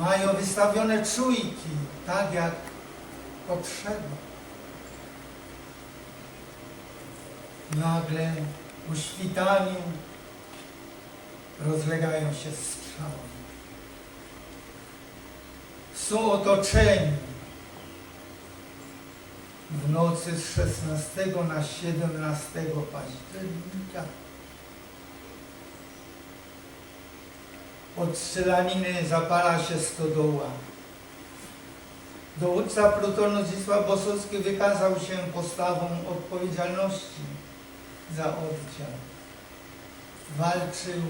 Mają wystawione czujki, tak jak potrzeba. Nagle o świtaniu rozlegają się strzały. Są otoczeni w nocy z 16 na 17 października. Od strzelaniny zapala się stodoła. Dowódca plutonu Zdzisław Bosowski wykazał się postawą odpowiedzialności za oddział. Walczył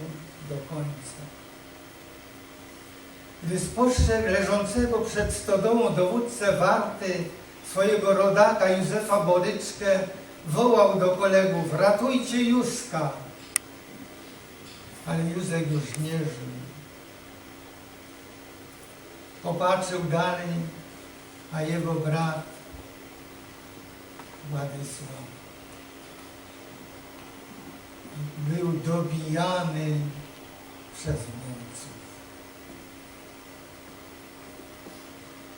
do końca. Gdy spostrzegł leżącego przed stodołą dowódcę warty swojego rodaka Józefa Boryczkę, wołał do kolegów, ratujcie Józka. Ale Józek już nie żył. Popatrzył dalej, a jego brat Władysław był dobijany przez Niemców.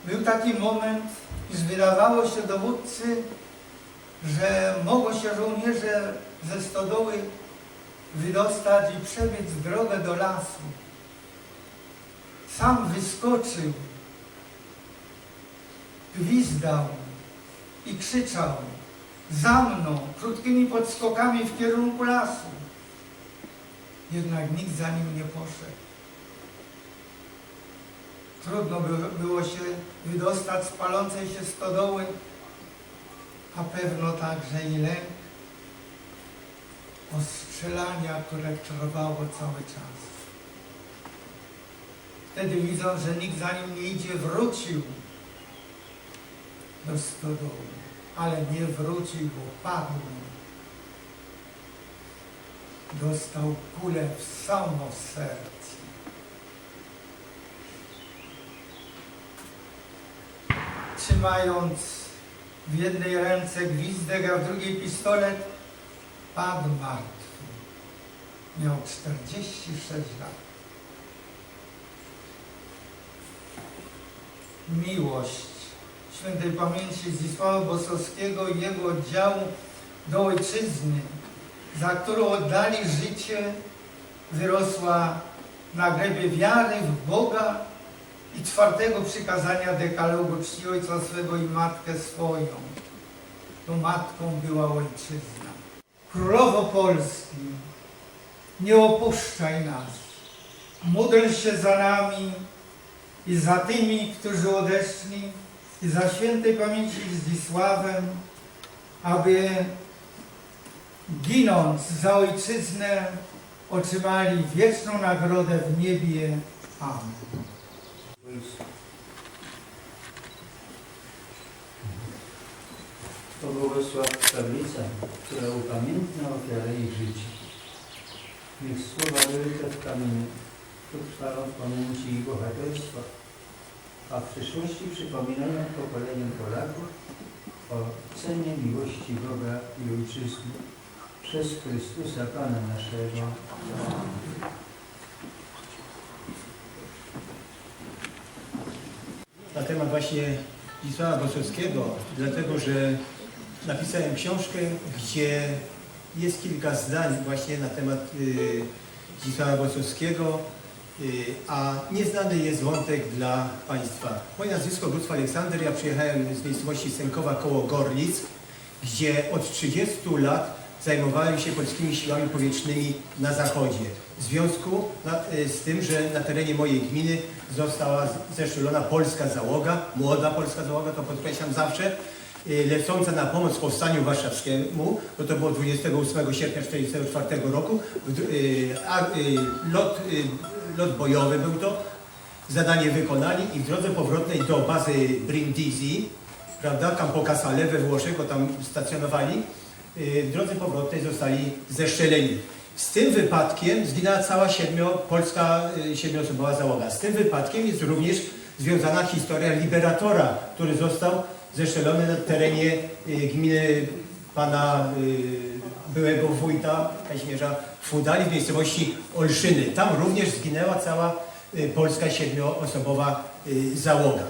Był taki moment, iż wydawało się dowódcy, że mogą się żołnierze ze stodoły wydostać i przebiec drogę do lasu. Sam wyskoczył, gwizdał i krzyczał za mną, krótkimi podskokami w kierunku lasu. Jednak nikt za nim nie poszedł. Trudno by- było się wydostać z palącej się stodoły, a pewno także i lęk ostrzelania, które trwało cały czas. Wtedy widząc, że nikt za nim nie idzie, wrócił do stodoły, ale nie wrócił, bo padł. Dostał kulę w samo serce. Trzymając w jednej ręce gwizdek, a w drugiej pistolet, padł martwy. Miał 46 lat. Miłość świętej pamięci Zdzisława Bosowskiego i jego oddziału do ojczyzny, za którą oddali życie, wyrosła na glebie wiary w Boga i czwartego przykazania dekalogu czci ojca swego i matkę swoją. To matką była ojczyzna. Królowo Polski, nie opuszczaj nas. Módl się za nami i za tymi, którzy odeszli, i za świętej pamięci Zdzisławem, aby ginąc za ojczyznę otrzymali wieczną nagrodę w niebie. Amen. Pobłogosław tablica, która upamiętnia ofiarę ich życia. Niech słowa wyryte w kamieniu utrwalą w pamięci ich bohaterstwa, a w przyszłości przypominają pokoleniom Polaków o cenie miłości Boga i Ojczyzny przez Chrystusa Pana naszego. na temat właśnie Zdzisława Bosowskiego, dlatego że napisałem książkę, gdzie jest kilka zdań właśnie na temat y, Zdzisława a nieznany jest wątek dla Państwa. Moje nazwisko Gustaw Aleksander, ja przyjechałem z miejscowości Sękowa koło Gorlic, gdzie od 30 lat zajmowałem się polskimi siłami powietrznymi na zachodzie. W związku y, z tym, że na terenie mojej gminy została z- zeszczelona polska załoga, młoda polska załoga, to podkreślam zawsze, y, lecąca na pomoc powstaniu warszawskiemu, bo to było 28 sierpnia 1944 roku. Y, a, y, lot, y, lot bojowy był to, zadanie wykonali i w drodze powrotnej do bazy Brindisi, prawda, Campo Casale we Włoszech, bo tam stacjonowali, y, w drodze powrotnej zostali zeszczeleni. Z tym wypadkiem zginęła cała siedmiu, polska y, siedmioosobowa załoga. Z tym wypadkiem jest również związana historia liberatora, który został zeszczelony na terenie y, gminy pana y, byłego wójta Kazimierza Fudali w miejscowości Olszyny. Tam również zginęła cała y, polska siedmioosobowa y, załoga.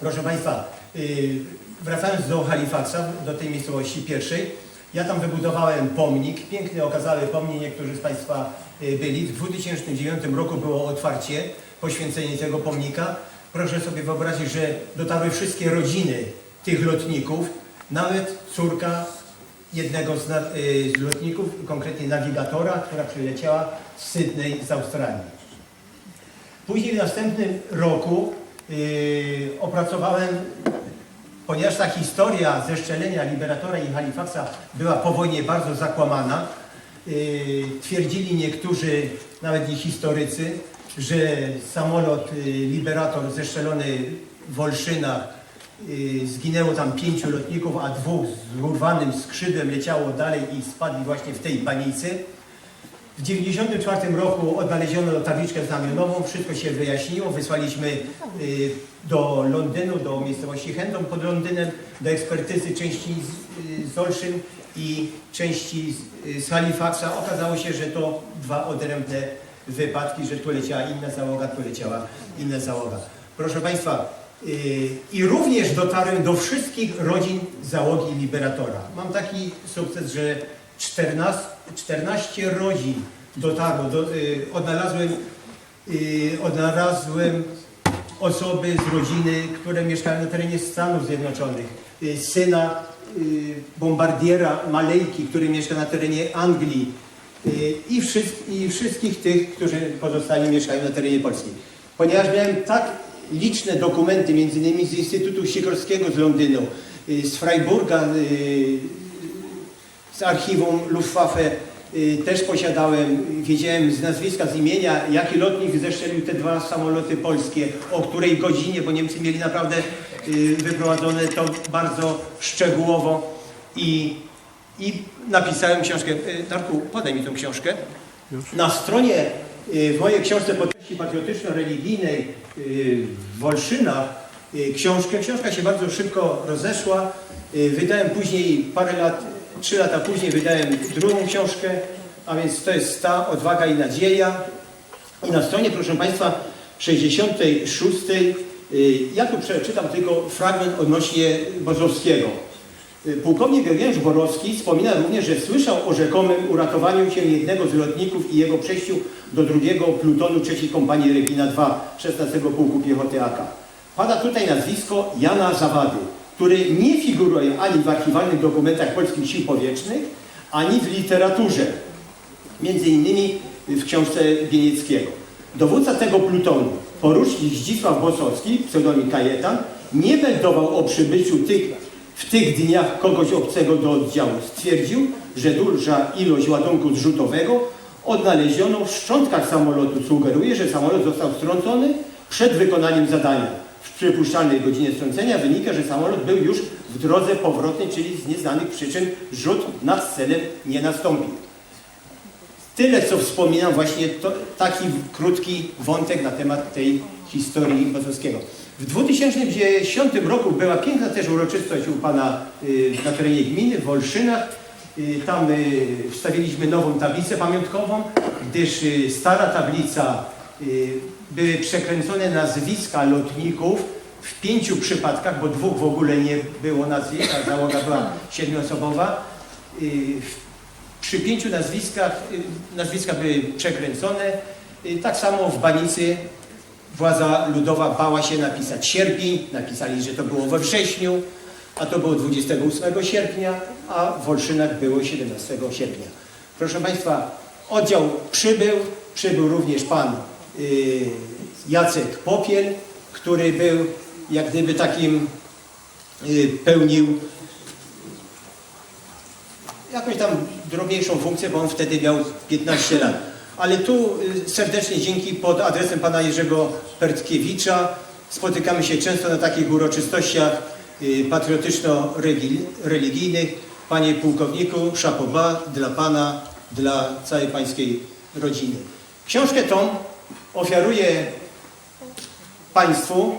Proszę Państwa, y, wracając do Halifaxa, do tej miejscowości pierwszej, ja tam wybudowałem pomnik, piękny, okazały pomnik, niektórzy z Państwa y, byli. W 2009 roku było otwarcie, poświęcenie tego pomnika. Proszę sobie wyobrazić, że dotarły wszystkie rodziny tych lotników, nawet córka jednego z, y, z lotników, konkretnie nawigatora, która przyleciała z Sydney z Australii. Później w następnym roku yy, opracowałem, ponieważ ta historia zeszczelenia Liberatora i Halifaxa była po wojnie bardzo zakłamana, yy, twierdzili niektórzy, nawet i historycy, że samolot Liberator zeszczelony w Olszynach zginęło tam pięciu lotników, a dwóch z urwanym skrzydłem leciało dalej i spadli właśnie w tej panicy. W 1994 roku odnaleziono tabliczkę znamionową, wszystko się wyjaśniło, wysłaliśmy y, do Londynu, do miejscowości Hendon pod Londynem, do ekspertyzy części z, y, Olszyn i części z, y, Halifaxa. Okazało się, że to dwa odrębne wypadki, że tu leciała inna załoga, tu leciała inna załoga. Proszę Państwa, y, i również dotarłem do wszystkich rodzin załogi Liberatora. Mam taki sukces, że 14, 14 rodzin dotarło, do, y, odnalazłem, y, odnalazłem osoby z rodziny, które mieszkają na terenie Stanów Zjednoczonych, y, syna bombardiera Malejki, który mieszka na terenie Anglii i wszystkich tych, którzy pozostali mieszkają na terenie Polski. Ponieważ miałem tak liczne dokumenty, między innymi z Instytutu Sikorskiego z Londynu, y, z Freiburga, y, z archiwum Luftwaffe y, też posiadałem, wiedziałem z nazwiska, z imienia, jaki lotnik zeszczelił te dwa samoloty polskie, o której godzinie, bo Niemcy mieli naprawdę wyprowadzone to bardzo szczegółowo i, i napisałem książkę. Darku, podaj mi tą książkę. Na stronie w mojej książce po treści patriotyczno-religijnej y, w Olszynach y, książkę. Książka się bardzo szybko rozeszła. Y, Wydałem później, parę lat, trzy lata później wydałem drugą książkę, a więc to jest ta Odwaga i Nadzieja. I na stronie, proszę Państwa, 66, y, ja tu przeczytam tylko fragment odnośnie Bozowskiego. Y, Pułkownik Eugeniusz Borowski wspomina również, że słyszał o rzekomym uratowaniu się jednego z lotników i jego przejściu do drugiego plutonu III Kompanii Regina II 16 Pułku Piechoty AK. Pada tutaj nazwisko Jana Zawady, który nie figuruje ani w archiwalnych dokumentach polskich sił powietrznych, ani w literaturze, między innymi w książce Bienieckiego. Dowódca tego plutonu, porucznik Zdzisław Bosowski, pseudonim Kajetan, nie meldował o przybyciu tych, w tych dniach kogoś obcego do oddziału. Stwierdził, że duża ilość ładunku zrzutowego odnaleziono w szczątkach samolotu. Sugeruje, że samolot został strącony przed wykonaniem zadania. W przypuszczalnej godzinie strącenia wynika, że samolot był już w drodze powrotnej, czyli z nieznanych przyczyn rzut nad celem nie nastąpił. Tyle, co wspominam, właśnie to, taki krótki wątek na temat tej historii Bozowskiego. W 2010 roku była piękna też uroczystość u Pana y, na terenie gminy, w Olszynach. Y, tam y, wstawiliśmy nową tablicę pamiątkową, gdyż stara tablica były przekręcone nazwiska lotników w pięciu przypadkach, bo dwóch w ogóle nie było nazwisk, a załoga była siedmioosobowa. Przy pięciu nazwiskach, nazwiska były przekręcone. Tak samo w Banicy władza ludowa bała się napisać sierpień, napisali, że to było we wrześniu, a to było 28 sierpnia, a w Olszynach było 17 sierpnia. Proszę Państwa, oddział przybył, przybył również pan y, Jacek Popiel, który był jak gdyby takim, y, pełnił jakąś tam drobniejszą funkcję, bo on wtedy miał 15 lat. Ale tu y, serdecznie dzięki pod adresem pana Jerzego Pertkiewicza spotykamy się często na takich uroczystościach y, patriotyczno-religijnych. Panie pułkowniku, szapoba dla pana, dla całej pańskiej rodziny. Książkę tą ofiaruję państwu.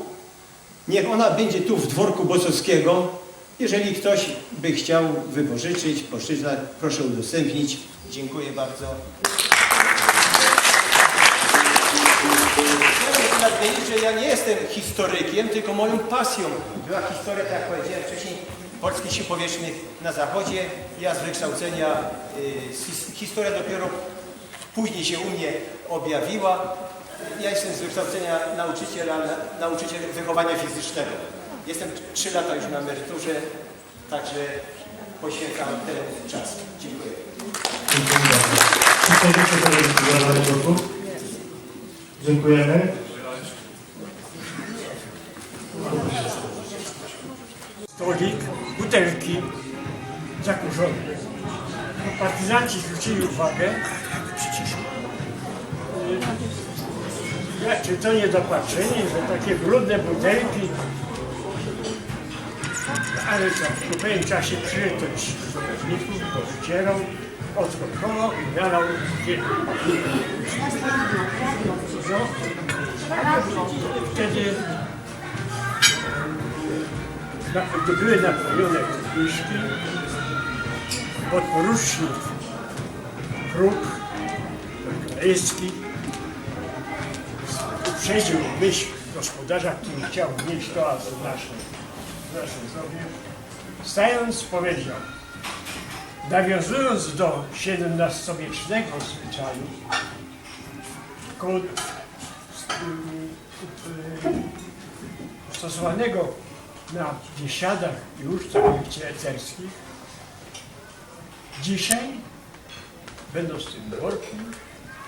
Niech ona będzie tu w dworku Bosowskiego. Jeżeli ktoś by chciał wypożyczyć, poczytać, proszę udostępnić. Dziękuję bardzo. Chciałbym nadmienić, że ja nie jestem historykiem, tylko moją pasją była historia, tak jak powiedziałem wcześniej, polskich sił powietrznych na zachodzie. Ja z wykształcenia, y, his- historia dopiero później się u mnie objawiła. Ja jestem z wykształcenia nauczyciela, na- nauczyciel wychowania fizycznego. Jestem 3 lata już na emeryturze, także poświęcam ten czas. Dziękuję. Dziękuję bardzo. Dziękujemy. stolik, butelki zakurzone. No, partyzanci zwrócili uwagę, y, jak- czy to niedopatrzenie, że takie brudne butelki, ale co, po pewnym czasie przyszedł to wycierał, odskokował i nalał wiele. No, wtedy gdy były napojeone kiszki, podporucznik Kruk, Krajewski, uprzedził myśl gospodarza, który chciał mieć to, a co nasze, nasze zrobił. Stając powiedział, nawiązując do XVII-wiecznego zwyczaju, ko- stosowanego na biesiadach i ucztach rycerskich, dzisiaj, będąc tym worku,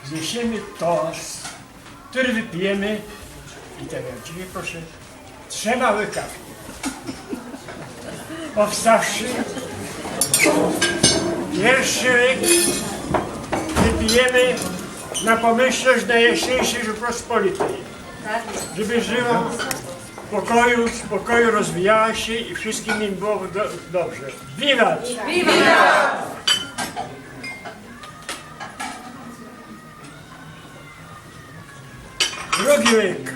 zniesiemy toast, który wypijemy i teraz dzisiaj proszę, trzema łykami. Powstawszy, pierwszy łyk wypijemy na pomyślność Najjaśniejszej Rzeczpospolitej żeby żyła w pokoju, w spokoju rozwijała się i wszystkim im było do, dobrze. Wiwat! Drugi łyk.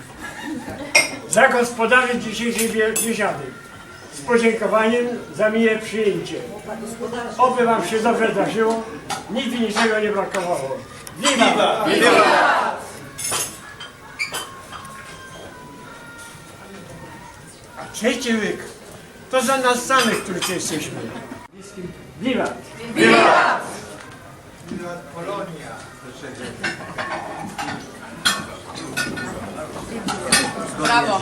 Za gospodarzy dzisiejszej bie- biesiady. Z podziękowaniem za miłe przyjęcie. Oby wam się dobrze darzyło, nigdy niczego nie brakowało. Wiwat! A trzeci łyk to za nas samych, którzy jesteśmy. Wiwat! Wiwat Polonia. Brawo.